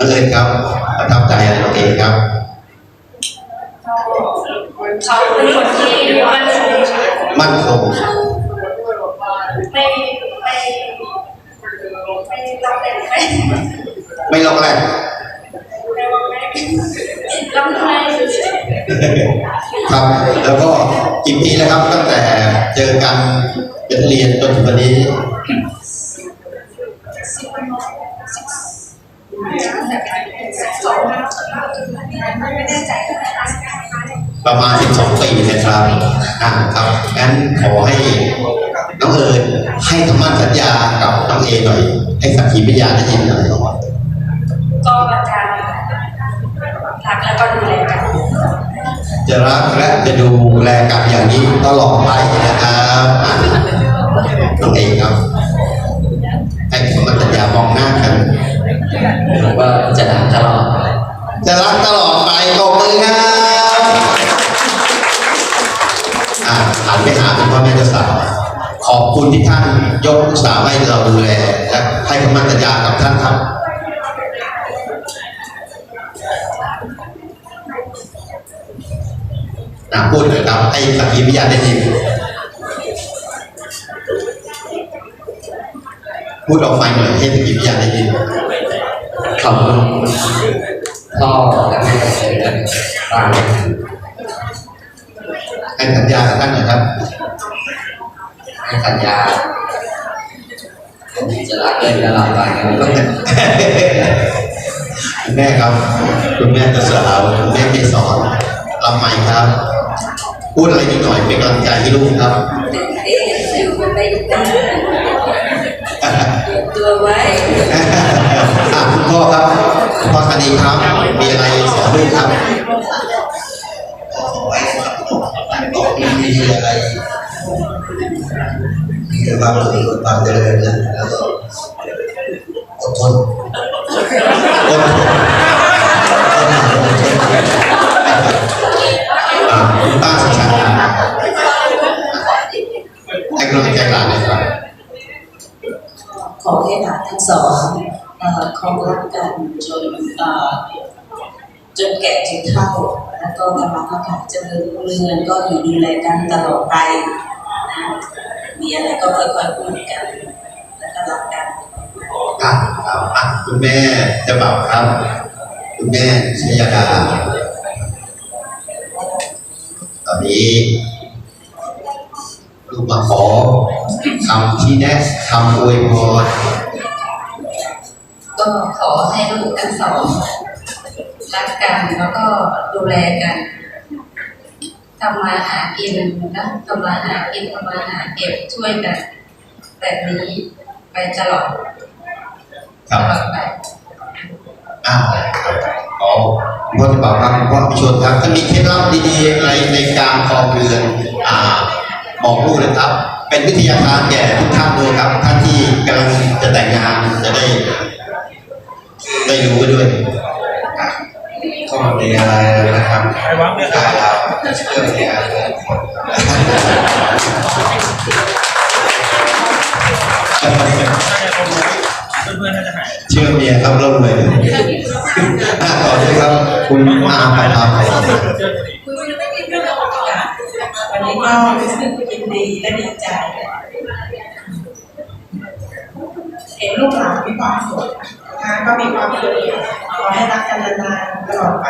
นั่นเลยครับประทับใจอะไรน้องเองครับเขาเป็นคนที่มั่นคงมั่นคงไม่ไม่ไม่ล่นไม่ไม่ลอกแรกไม่ว่าไม่รับไม่เฉยครับแล้วก็กี่ปีแล้วครับตั้งแต่เจอกันเป็นเรียนจนถึงวันนี้ ประมาณ 12 ปีนะครับอ่าครับงั้นขอให้น้องเอิญให้คำมั่นสัญญากับน้องเอหน่อยให้สักขีพยานได้ยินหน่อยก็จะรักแล้วก็ดูแลกันจะรักและจะดูแลกันอย่างนี้ตลอดไป จะรักตลอดไปจะรักตลอดไปตบมือครับอ่าหันไปหาคุณพ่อแม่เจ้าสาวขอบคุณที่ท่านยกลูกสาวให้เราดูแลและให้คำมั่นสัญญากับท่านครับอ่าพูดเลยครับให้สักขีพยานได้ยินพูดออกไปหน่อยให้สักขีพยานได้ยิน ขอบคุณพ่อและแม่และป้าให้สัญญาท่านน่อยครับให้สัญญาผมจะรักเล่นตลอดไปครับคุณแม่ครับ คุณแม่จะสาวคุณแม่เกสอนลำไมครับ พูดอะไรนิดหน่อยเป็นกำลังใจให้ลูกครับตัวไว้ อะคุณพ่อครับพ่อคดีครับ มีอะไรสอนลูกครับมีอะไรมีความสุขความเจริญนะแล้วก็อดทนอดทนอ่าคุณป้าสุชาติให้กำลังใจหลานหน่อยครับขอให้หลานทั้งสอง เอ่อคงรักกันจนเอ่อจนแก่จนเฒ่า แล้วก็กำลังขายเจริญรุ่งเรืองก็อยู่ดูแลกันตลอดไปนะมีอะไรก็ค่อยๆพูดกัน แล้วก็รักกันอะครับคุณแม่จะบอกครับ คุณแม่ชยดาตอนนี้ลูกมาขอคำที่แนะคำอวยพร ก็ขอให้ลูกทั้งสองรักกันแล้วก็ดูแลกันทำมาหากินนะทำมาหากินทำมาหาเก็บช่วยกันแบบนี้ไปตลอดตลอดไปอะขอคุณพ่อจะบอกครับพ่อพิชนครับ ถ้ามีเคล็ดลับดีๆในในการครองเรือนอ่าบอกลูกเลยครับ เป็นวิทยาทานแก่ทุกท่านด้วยครับท่านที่ ได้รู้ไว้ด้วยก็มีอะไรนะครับใครวังเนี่ยครับเรื่องนี้ครับเพื่อนๆน่าจะหายเชื่อเมียครับร่ำรวยอะต่อเลยครับคุณอาประภาพรวันนี้ก็รู้สึกยินดีและดีใจเห็นลูกหลานมีความสุขนะคะ ก็มีความสุขขอให้รักกันนานๆตลอดไป